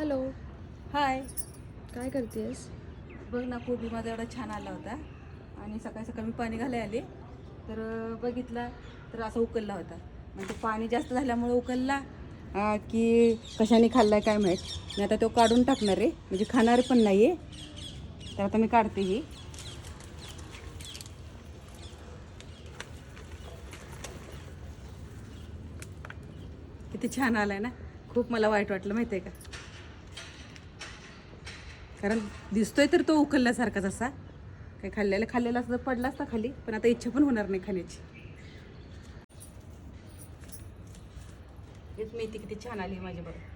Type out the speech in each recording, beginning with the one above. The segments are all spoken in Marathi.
हॅलो. हाय. काय करतेस? बघ ना कोबी माझा एवढा छान आला होता. आणि सकाळी सकाळी मी पाणी घालाय आले. तर बघितला तर असा उकलला होता. म्हणजे पाणी जास्त झाल्यामुळे उकलला. की कशाने खाल्लाय काय माहीत. मी आता तो काढून टाकणार आहे. म्हणजे खाणार पण नाही आहे तर आता मी काढते ही. किती छान आलाय ना. खूप मला वाईट वाटलं माहिती आहे का? कारण दिसतोय तर तो उकलल्यासारखाच असा. काही खाल्लेला खाल्लेला असं पडला असता खाली पण आता इच्छा पण होणार नाही खाण्याची. मेथी किती छान आली माझी बघा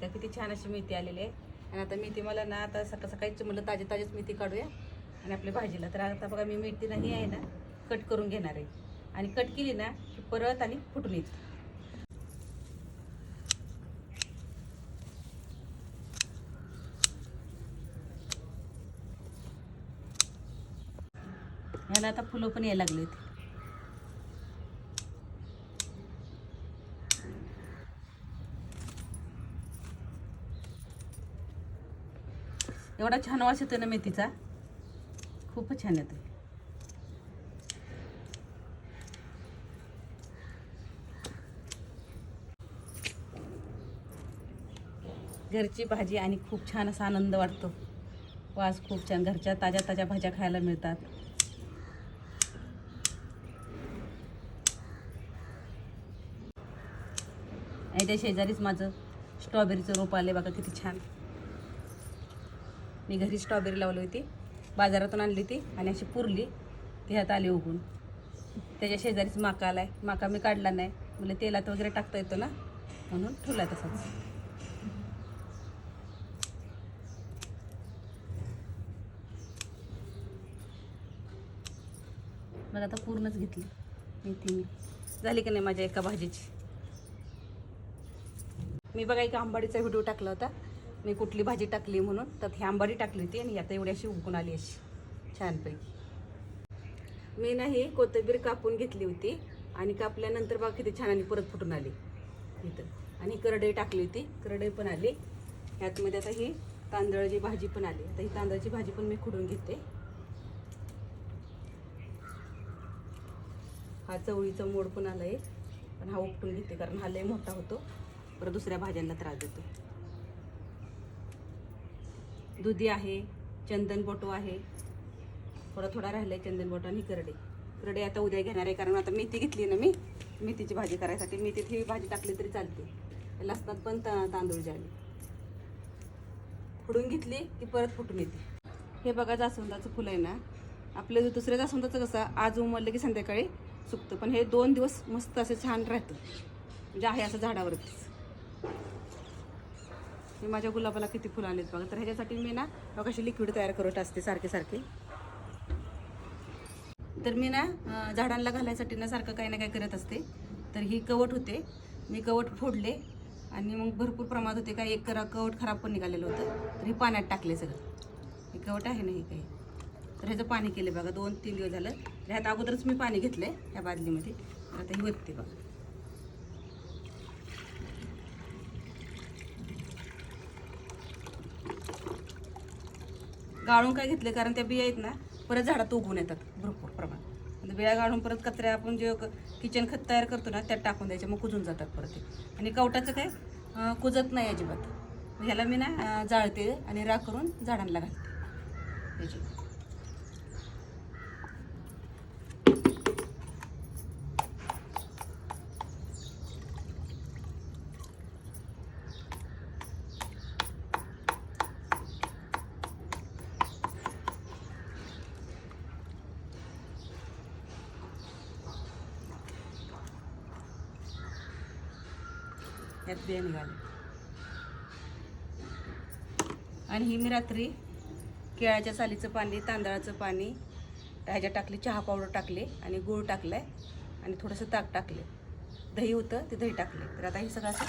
का किती छान अशी मेथी आलेली आहे. आणि आता मेथी मला ना आता सकाळ सकाळीच म्हणलं ताजे ताजेच मेथी काढूया आणि आपल्या भाजीला. तर आता बघा मी मेथी नाही आहे ना कट करून घेणार आहे. आणि कट केली ना की परत आणि फुटून येते मला आता फुलं पण यायला लागली एवढा छान वास येतो ना मेथीचा? खूपच छान येतो घरची भाजी आणि खूप छान असा आनंद वाटतो. वास खूप छान घरच्या ताज्या ताज्या भाज्या खायला मिळतात. आणि त्या शेजारीच माझं स्ट्रॉबेरीचं रोप आले बघा किती छान. मी घरी स्ट्रॉबेरी लावली होती. बाजारातून आणली ती आणि अशी पुरली. ती ह्यात आली उगून त्याच्या शेजारीच माका आला आहे माका मी काढला नाही. मला तेलात वगैरे टाकता येतो ना? म्हणून ठेवला तसाच. मग आता पूर्णच घेतली. मेथी मी. झाली का नाही माझ्या एका भाजीची? मी बघा एक आंबाडीचा व्हिडिओ टाकला होता. मी कुठली भाजी टाकली म्हणून तर ही आंबाडी टाकली होती आणि आता एवढी अशी उगून आली अशी छानपैकी. मी ना ही कोथिंबीर कापून घेतली होती आणि कापल्यानंतर बघा किती छान आणि परत फुटून आली इथं. आणि करडई टाकली होती करडई पण आली. ह्यातमध्ये आता ही तांदळाची भाजी पण आली. आता ही तांदळाची भाजी पण मी खुडून घेते. हा चवळीचा मोड पण आला आहे पण हा उपटून घेते कारण हा लय मोठा होतो. परत दुसऱ्या भाज्यांना त्रास देतो. दुधी आहे चंदन बोटो आहे. थोडा थोडा राहिला आहे चंदन बोटो आणि करडे. करडे आता उद्या घेणार आहे कारण आता मेथी घेतली ना मी. मेथीची भाजी करायसाठी. मेथीत ही भाजी टाकली तरी चालते. लसणात पण ता तांदूळ झाले फुडून घेतली की परत फुटून येते. हे बघा जास्वंदाचं फुलं आहे ना. आपलं दुसऱ्या जास्वंदाचं कसं आज उमरलं की संध्याकाळी सुकतं. पण हे दोन दिवस मस्त असं छान राहतं. म्हणजे आहे असं झाडावरतीच. मी माझ्या गुलाबाला किती फुलं आलेत बघा. तर ह्याच्यासाठी मी ना बघा अशी लिक्विड तयार करत असते सारखे सारखे. तर मी ना झाडांना घालायसाठी ना सारखं काही ना काही करत असते. तर ही कवट होते. मी कवट फोडले आणि मग भरपूर प्रमाणात होते. काही एक करा कवट खराब पण निघालेलं होतं. तर हे पाण्यात टाकले सगळं. हे कवट आहे ना हे काही. तर ह्याचं पाणी केलं बघा. दोन तीन दिवस झालं. तर ह्यात अगोदरच मी पाणी घेतलं आहे ह्या बादलीमध्ये. तर आता ही वतते बघा. गाळून काय घेतले कारण त्या बिया आहेत ना परत झाडात उगवून येतात भरपूर प्रमाणात. म्हणजे बिया गाळून परत कचऱ्या आपण जे किचन खत तयार करतो ना त्यात टाकून द्यायचे मग कुजून जातात परत ते. आणि कवटाचं काय? कुजत नाही अजिबात. ह्याला मी ना जाळते आणि राख करून झाडांना घालते. त्याची. यात बिया निघाले. आणि ही मी रात्री केळाच्या सालीचं पाणी तांदळाचं पाणी ह्याच्या टाकले चहा पावडर टाकले आणि गूळ टाकलाय आणि थोडंसं ताक टाकले दही होतं ते दही टाकले तर आता हे सगळं असं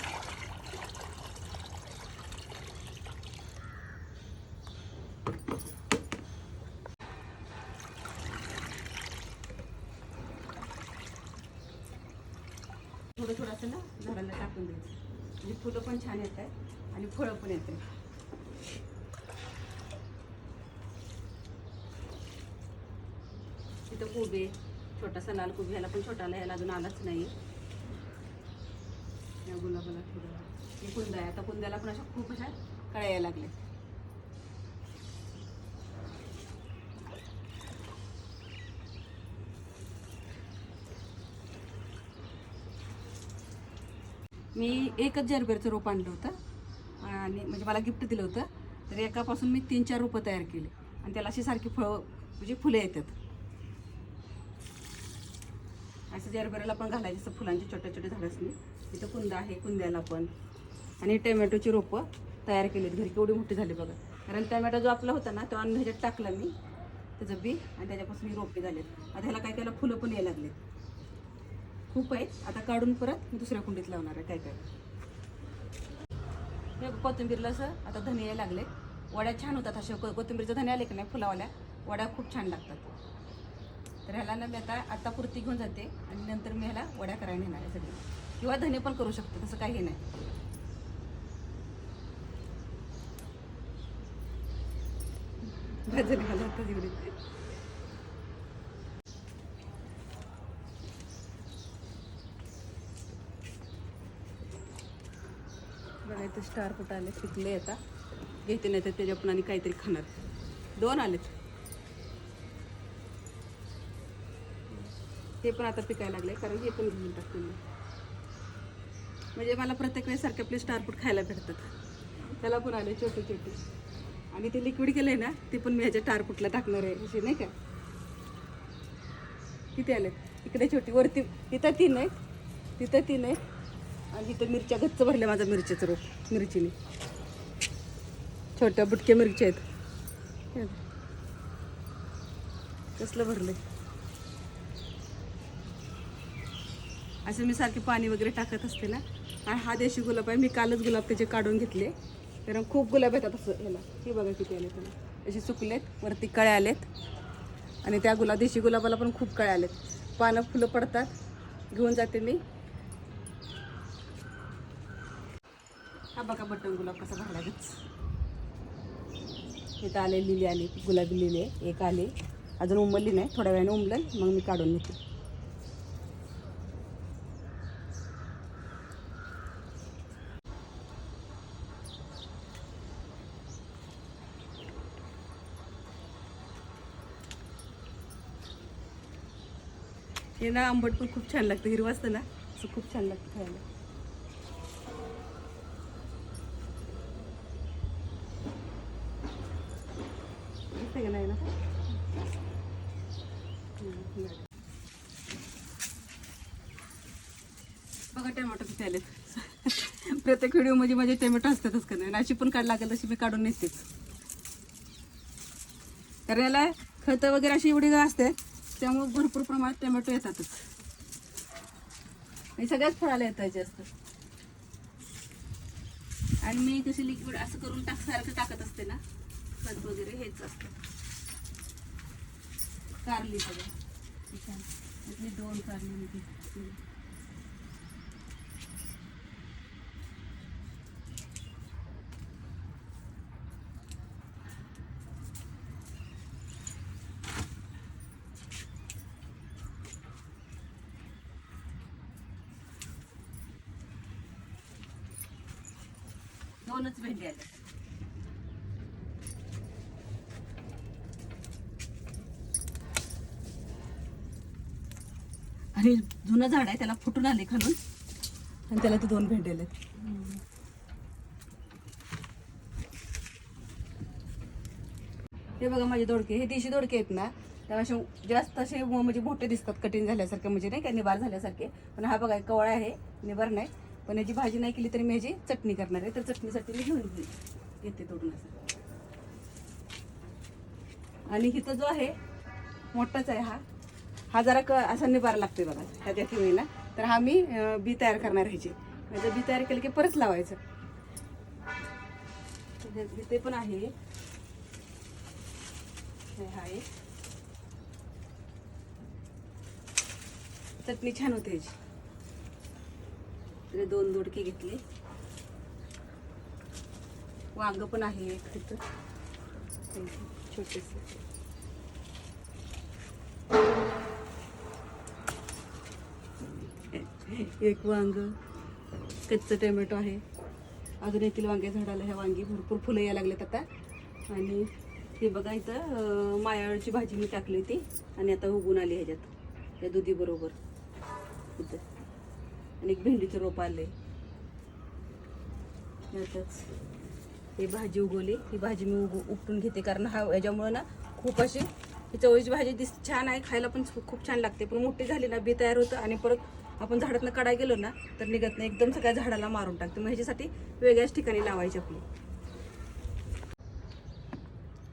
थोडं थोडं असं ना झाडाला टाकून द्यायचं म्हणजे फुलं पण छान येत आहेत आणि फळं पण येत. आहेत तिथं कोबे छोटासा लाल कोबी ह्याला पण छोटाला ह्याला अजून आलाच नाही. या गुलाबाला थोडं कुंदा आहे. आता कुंद्याला पण अशा खूप अशा कळ्या यायला लागल्या. मी एकच जरबेरचं रोप आणलं होतं. आणि म्हणजे मला गिफ्ट दिलं होतं. तर एकापासून मी तीन चार रोपं तयार केली. आणि त्याला अशी सारखी फळं म्हणजे फुले येतात. असं जरबऱ्याला पण घालायचं असं फुलांचे छोटे छोटे झाडं इथं कुंदा आहे कुंद्याला पण. आणि टोमॅटोची रोपं तयार केलीत घरी केवढी मोठी झाली बघा. कारण टोमॅटो जो आपला होता ना तो अन्न ह्याच्यात टाकला मी. त्याचं बी आणि त्याच्यापासून मी रोपे झालेत. आता ह्याला काय त्याला फुलं पण यायला लागलेत. खूप आहेत. आता काढून परत मी दुसऱ्या कुंडीत लावणार आहे. काय काय? हे कोथिंबीरला असं आता धने लागले. वड्या छान होतात अशा को- धनिया धने आले की नाही फुलावाल्या. वड्या खूप छान लागतात. तर ह्याला ना मी आता आत्ता पुरती घेऊन जाते आणि नंतर मी ह्याला वड्या करायला नेणार आहे सगळी. किंवा धने पण करू शकतो तसं काही नाही. भाजली मला आता एवढी. बघा स्टार कुठं आले पिकले आता. घेते नाही तर त्याच्या पण आणि काहीतरी खाणार. दोन आलेत. ते पण आता पिकायला लागले कारण हे पण घेऊन टाकते मी. म्हणजे मला प्रत्येक वेळेस सारखे आपले स्टारपूट खायला भेटतात. त्याला पण आले छोटे छोटे. आणि ते लिक्विड केलंय ना ते पण मी ह्याच्या टारपुटला टाकणार आहे असे नाही का? किती आलेत? इकडे छोटी वरती तिथं तीन आहेत. तिथं तीन आहेत. आणि इथं मिरच्या गच्च भरल्या माझा मिरच्याचं रोप मिरचीने. छोट्या बुटक्या मिरच्या आहेत. कसलं भरलंय. असं मी सारखे पाणी वगैरे टाकत असते ना आणि हा देशी गुलाब आहे. मी कालच गुलाब त्याचे काढून घेतले. कारण खूप गुलाब येतात असं ह्याला. हे बघा किती आले त्याला. असे सुकलेत वरती कळ्या आलेत. आणि त्या गुलाब देशी गुलाबाला पण खूप कळ्या आलेत. पानं फुलं पडतात. घेऊन जाते मी. हा बघा बटन गुलाब कसा घालायच इथं आले लिली आली गुलाबी लिली आहे एक आली. अजून उमलली नाही थोड्या वेळाने उमलेल मग मी काढून घेते. हे ना आंबट पण खूप छान लागतं हिरवं असतं ना असं खूप छान लागतं खायला दिसतंय का नाही ना हम्म, बरं. बघा टोमॅटो किती आलेत? प्रत्येक व्हिडिओमध्ये माझे टोमॅटो असतातच का नाही? अशी पण काढ लागेल तशी मी काढून नेसतेच कारण याला खतं वगैरे अशी एवढी असते त्यामुळे भरपूर प्रमाणात टोमॅटो येतातच. आणि सगळ्याच फळाला येतात जास्त. आणि मी कशी लिक्विड असं करून टाक सारखं टाकत असते ना खत वगैरे हेच असतं. कारली सगळं. दोन कारली दोनच भेंडी आल्या आणि जुनं झाड आहे त्याला फुटून आले खालून. आणि त्याला ते दोन भेंडी आले हे बघा माझे दोडके हे देशी दोडके आहेत ना त्या असे जास्त असे म्हणजे मोठे दिसतात कठीण झाल्यासारखे म्हणजे नाही का निबार झाल्यासारखे. पण हा बघा कवळा आहे निबार नाही. पण याची भाजी नाही केली तरी मी याची चटणी करणार आहे. तर चटणीसाठी मी घेऊन येते- येते तोडून असं आणि इथं जो आहे मोठाच आहे हा. हा जरा क असा निबार लागतोय बघा त्याच्या ठेवीला तर हा मी बी तयार करणार ह्याची. म्हणजे बी तयार केलं की परत लावायचं. ते पण आहे. हे आहे चटणी छान होते ह्याची. तर दोन दोडके घेतले. वांग पण आहे एक तिथं. छोटेसे. एक वांग कच्चं टोमॅटो आहे. अजून येथील वांगे झाडाला ह्या वांगी भरपूर फुलं यायला लागलेत आता. आणि हे बघा इथं मायाळची भाजी मी टाकली होती. आणि आता उगून आली ह्याच्यात या दुधीबरोबर इथं. आणि एक भेंडीचं रोप आले यातच. ही भाजी उगवली. ही भाजी मी उग उपटून घेते कारण हा याच्यामुळं ना खूप अशी ही चवळीची भाजी दिस छान आहे. खायला पण खूप छान लागते. पण मोठी झाली ना बी तयार होतं आणि परत आपण झाडातनं काढायला गेलो ना तर निघत नाही. एकदम सगळ्या झाडाला मारून टाकते. मग ह्याच्यासाठी वेगळ्याच ठिकाणी लावायची आपली.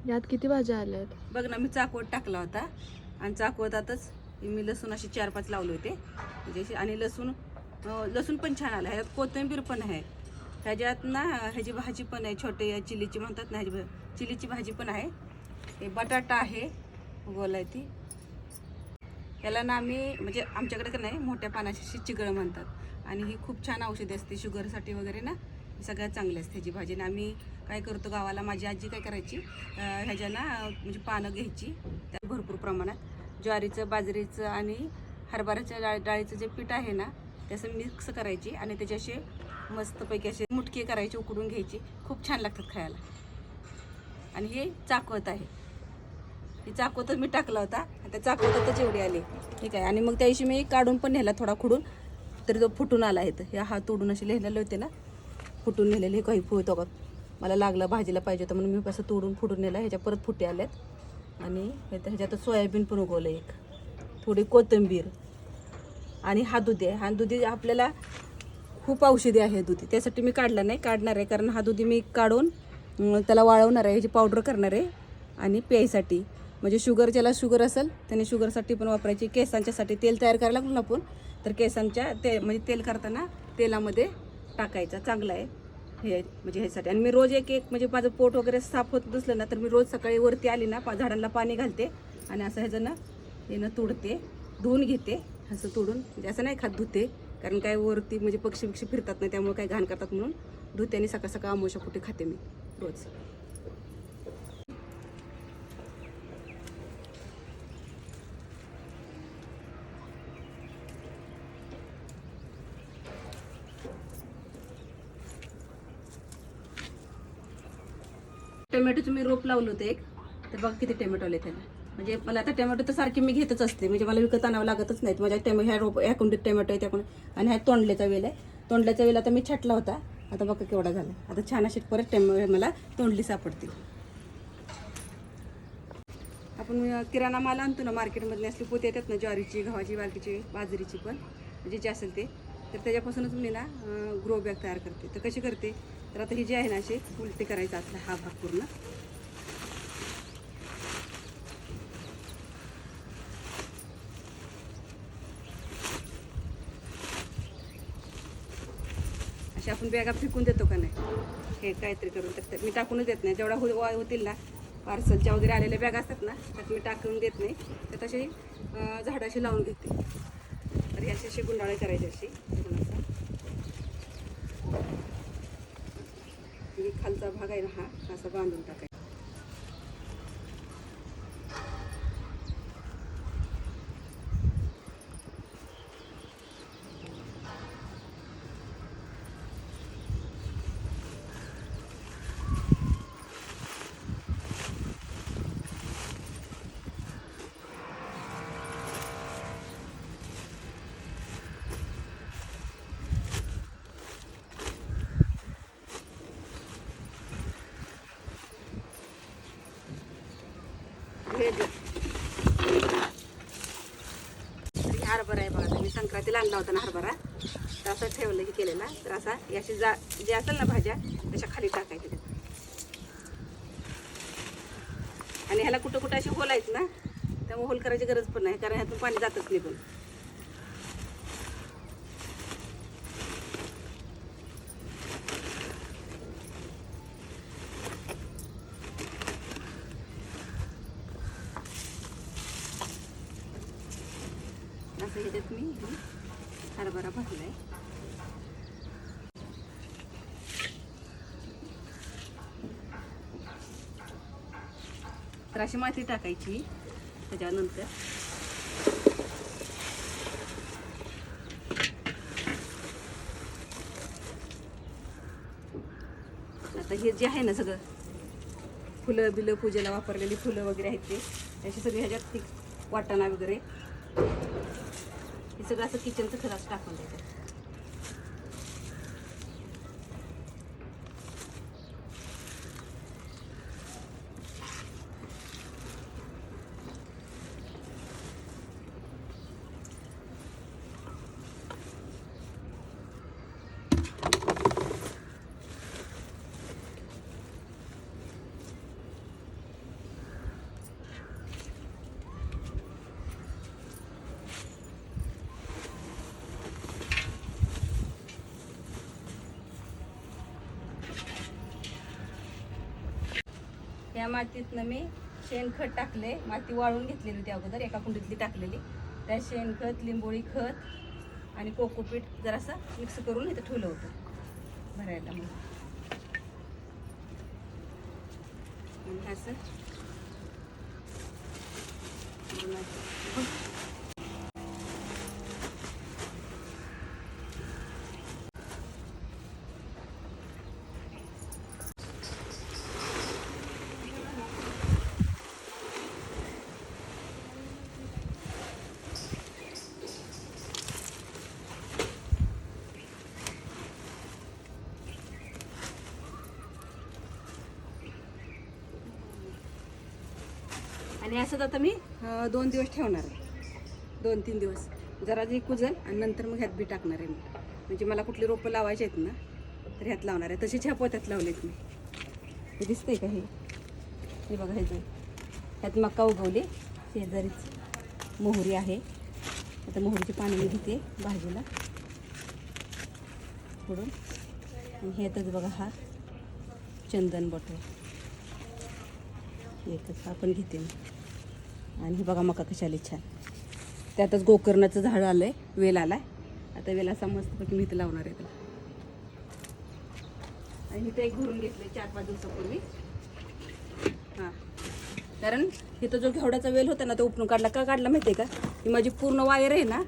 यात किती भाज्या आल्यात? बघ ना मी चाकवत टाकला होता. आणि चाकवतातच मी लसूण अशी चार पाच लावले होते. म्हणजे आणि लसूण लसूण पण छान आलं. ह्याच्यात कोथिंबीर पण आहे. ह्याच्यात ना ह्याची भाजी पण आहे छोटे चिलीची म्हणतात ना ह्याची चिलीची भाजी पण आहे. हे बटाटा आहे गोलाय ती. ह्याला ना आम्ही म्हणजे आमच्याकडे का नाही मोठ्या पानाची चिकळं म्हणतात. आणि ही खूप छान औषधी असते शुगरसाठी वगैरे ना. सगळ्यात चांगली असते ह्याची भाजी. ना आम्ही काय करतो गावाला माझी आजी काय करायची ह्याच्या ना म्हणजे पानं घ्यायची त्या भरपूर प्रमाणात ज्वारीचं बाजरीचं आणि हरभऱ्याच्या डाळ डाळीचं जे पीठ आहे ना त्याचं मिक्स करायची आणि त्याचे असे मस्तपैकी असे मुटके करायचे उकडून घ्यायची. खूप छान लागतात खायला. आणि हे चाकवत आहे. ही चाकवतच मी टाकला होता. आणि त्या चाकवतातच एवढी आली. ठीक आहे. आणि मग त्या मी काढून पण नेला थोडा खुडून. तरी तो फुटून आला आहे हे हात तोडून असे लिहिलेले होते ना. फुटून नेलेले. हे काही फुटतो का मला लागला भाजीला पाहिजे होतं म्हणून मी कसं तोडून फुटून नेला. ह्याच्या परत फुटे आल्यात आणि ह्याच्यात सोयाबीन पण उगवलं एक. थोडी कोथिंबीर. आणि हा दुधी आहे. हा दुधी आपल्याला खूप औषधी आहे दुधी. त्यासाठी मी काढला नाही काढणार आहे. कारण हा दुधी मी काढून त्याला वाळवणार आहे. ह्याची पावडर करणार आहे. आणि प्यायसाठी. म्हणजे शुगर ज्याला शुगर असेल त्याने शुगरसाठी पण वापरायची. केसांच्यासाठी तेल तयार करायला लागलो ना आपण तर केसांच्या ते म्हणजे तेल करताना तेलामध्ये टाकायचा. चांगला आहे. हे म्हणजे ह्यासाठी. आणि मी रोज एक एक म्हणजे माझं पोट वगैरे साफ होत नसलं ना तर मी रोज सकाळी वरती आली ना पा झाडांना पाणी घालते. आणि असं ह्याचं ना हे ना तुडते धुवून घेते. असं तोडून म्हणजे असं नाही खात धुते कारण काय वरती म्हणजे पक्षी बिक्षी फिरतात नाही त्यामुळे काय घाण करतात म्हणून धुते आणि सकाळ सकाळ आमोशा कुठे खाते मी रोज. टोमॅटोचं मी रोप लावलं होतं एक तर बघा किती टोमॅटो आले त्याला. म्हणजे मला आता टोमॅटो तर सारखे मी घेतच असते. म्हणजे मला विकत आणावं लागतच नाहीत माझ्या टोमॅ ह्या रोप ह्या कुंडीत टोमॅटो आहे त्या कुंडीत. आणि ह्या तोंडल्याचा वेल आहे. तोंडल्याचा वेल आता मी छाटला होता. आता बघा केवढा झाला. आता छान असे परत टोमॅटो मला तोंडली सापडतील. आपण किराणा माल आणतो ना मार्केटमधले असले पोते येतात ना ज्वारीची गव्हाची बाकीची बाजरीची पण. म्हणजे जे असेल ते. तर त्याच्यापासूनच मी ना ग्रो बॅग तयार करते. तर कशी करते? तर आता ही जी आहे ना अशी उलटे करायचा असला हा भाग पूर्ण. आपण बॅगा फेकून देतो का नाही? हे काहीतरी करून तर ते- मी टाकूनच देत नाही. जेवढा हो होतील ना पार्सलच्या वगैरे आलेल्या बॅग असतात ना त्यात मी टाकून देत नाही. तर तशी झाडाशी लावून घेते. तर याची अशी गुंडाळे करायची अशी म्हणजे खालचा भाग आहे ना हा असा बांधून टाकायचा हे बघ. हे हरभरा आहे बघा मी संक्रांतीला आणला होता ना हरभरा. तर असं ठेवलं की केलेला. तर असा याची जा जे असेल ना भाज्या तशा खाली टाकायच्या त्यात. आणि ह्याला कुठं कुठं असे होल आहेत ना त्यामुळे होल करायची गरज पण नाही कारण ह्यातून पाणी जातच नाही पण ह्याच्यात मी हरभरा भरलाय तर अशी माती टाकायची. त्याच्यानंतर आता हे जे आहे ना सगळं फुलं बिलं पूजेला वापरलेली फुलं वगैरे आहेत ते अशी सगळी ह्याच्यात ती वाटाणा वगैरे. हे सगळं असं किचनचं खरं टाकून द्यायचं त्या मातीतनं मी शेणखत टाकले. माती वाळून घेतलेली होती अगोदर एका कुंडीतली टाकलेली. त्या शेणखत लिंबोळी खत आणि कोकोपीठ जरासं मिक्स करून इथं ठेवलं होतं. भरायला मग. असं. आणि असंच आता मी दोन दिवस ठेवणार आहे. दोन तीन दिवस. जरा जे कुजल आणि नंतर मग ह्यात बी टाकणार आहे मी. म्हणजे मला कुठली रोपं लावायची आहेत ना तर ह्यात लावणार आहे. तशीच ह्या पोत्यात लावलेत मी. हे दिसतंय का हे? हे बघा ह्याचं ह्यात मका उगवले. शेजारीच मोहरी आहे. आता मोहरीची पानं मी घेते भाजीला. फोडून आणि ह्यातच बघा हा चंदन बटर. एकच आपण घेते मी. आणि हे बघा मका कशाली आली छान. त्यातच गोकर्णाचं झाड आलं आहे वेल आला आहे आता वेल असा मस्तपैकी मी इथं लावणार आहे त्याला. आणि इथं एक भरून घेतले चार पाच दिवसापूर्वी. हां. कारण इथं जो घेवड्याचा वेल होता ना तो उपणून काढला. का काढला माहिती आहे का? ही माझी पूर्ण वायर आहे ना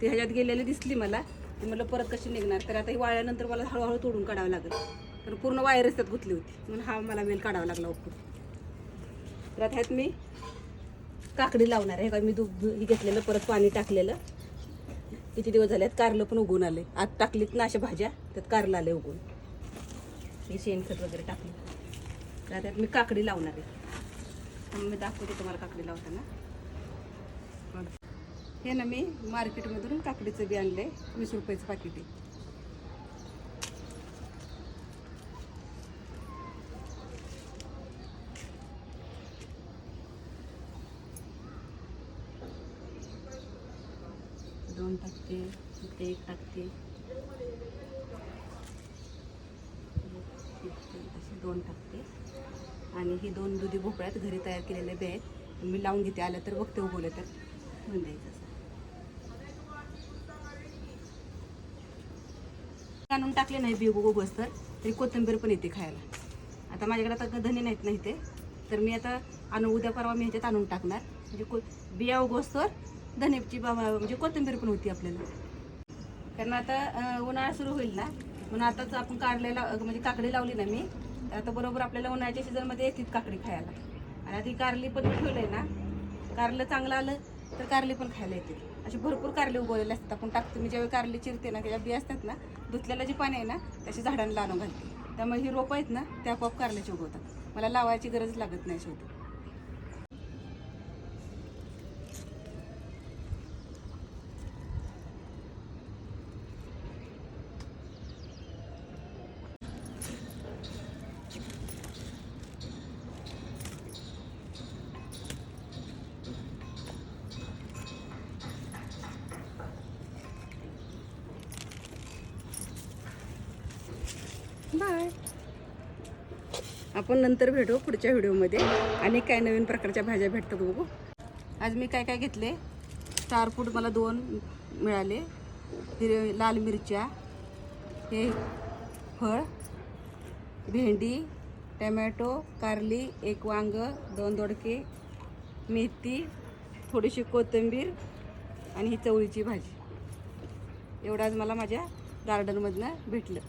ती ह्याच्यात गेलेली दिसली मला. ती मला परत कशी निघणार? तर आता ही वाळल्यानंतर मला हळूहळू तोडून काढावं लागेल. कारण पूर्ण वायरच त्यात गुंतली होती. म्हणून हा मला वेल काढावा लागला उपटून. तर आता ह्यात मी काकडी लावणार आहे. का मी दूध हे घेतलेलं परत पाणी टाकलेलं. किती दिवस झाले आहेत? कारलं पण उगून आले. आत टाकलीत ना अशा भाज्या त्यात कारलं आले उगून हे शेणखत वगैरे टाकलं. तर त्यात मी काकडी लावणार आहे. मी दाखवते तुम्हाला काकडी लावताना. हे ना मी मार्केटमधून काकडीचं बी आणलंय वीस रुपयाचं पाकिट आहे. दोन टाकते इथे एक टाकते. असे दोन टाकते. आणि ही दोन दुधी भोपळ्यात घरी तयार केलेले बे आहेत. मी लावून घेते आलं तर बघते उगवलं तर. होऊन द्यायचं असं आणून टाकले नाही बी उगवस तर. तरी कोथिंबीर पण येते खायला. आता माझ्याकडे आता धने नाहीत नाही ते तर मी आता आणून उद्या परवा मी ह्याच्यात आणून टाकणार. म्हणजे को बिया उगवस्तर धनेची बाबा म्हणजे कोथिंबीर पण होती आपल्याला. कारण आता उन्हाळा सुरू होईल ना. म्हणून आताच आपण काढलेला म्हणजे काकडी लावली ना मी तर आता बरोबर आपल्याला उन्हाळ्याच्या सीझनमध्ये येतील काकडी खायला. आणि आता कारली पण ठेवलं ठेवलंय ना. कारलं चांगलं आलं तर कारली पण खायला येते असे भरपूर कारले उगवलेले असतात. आपण टाकतो मी ज्यावेळी कारली चिरते ना त्याच्या बी असतात ना धुतलेलं जे पाणी आहे ना त्याचे झाडांना आणून घालते. त्यामुळे ही रोपं आहेत ना त्या आपोआप कारल्याची उगवतात. मला लावायची गरज लागत नाही शेवटी. बाय. आपण नंतर भेटू पुढच्या व्हिडिओमध्ये. आणि काय नवीन प्रकारच्या भाज्या भेटतात बघू. आज मी काय काय घेतले? स्टार फूड मला दोन मिळाले. हिरवे लाल मिरच्या हे फळ भेंडी टमॅटो कारली एक वांग दोन दोडके मेथी थोडीशी कोथिंबीर आणि ही चवळीची भाजी. एवढं आज मला माझ्या गार्डनमधनं भेटलं.